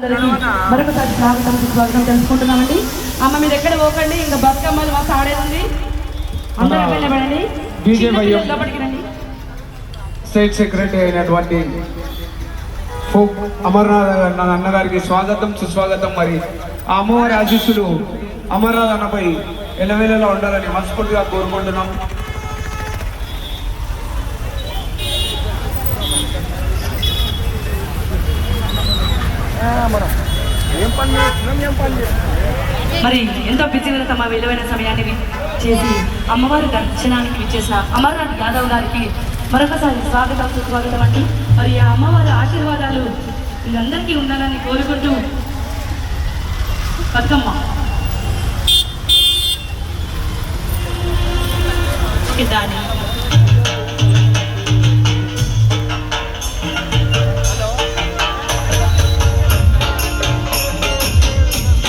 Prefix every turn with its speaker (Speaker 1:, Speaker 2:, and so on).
Speaker 1: మరొకసారి స్వాగతం స్వాగతం తెలుసుకుంటున్నామండి. అమ్మ మీరు ఎక్కడ పోకండి? ఇంకా బతుకమ్మలు మాకు ఆడేది ఉంది అందరూ వెళ్ళబడండి
Speaker 2: స్టేట్ సెక్రటరీ అయినటువంటి అమర్నాథ్ అన్నగారికి స్వాగతం సుస్వాగతం. మరి ఆ అమ్మవారి ఆశీస్సులు అమర్నాథ్ అన్నపై ఎలవేళలా ఉండాలని మనస్ఫూర్తిగా కోరుకుంటున్నాం.
Speaker 1: మరి ఎంతో బిజీగా తమ విలువైన సమయాన్ని చేసి అమ్మవారి దర్శనానికి ఇచ్చేసిన అమర్నాథ్ యాదవ్ గారికి మరొకసారి స్వాగతం సుస్వాగతం అండి. మరి ఆ అమ్మవారి ఆశీర్వాదాలు వీళ్ళందరికీ ఉండాలని కోరుకుంటూ బతుకమ్మ. ఓకే దాని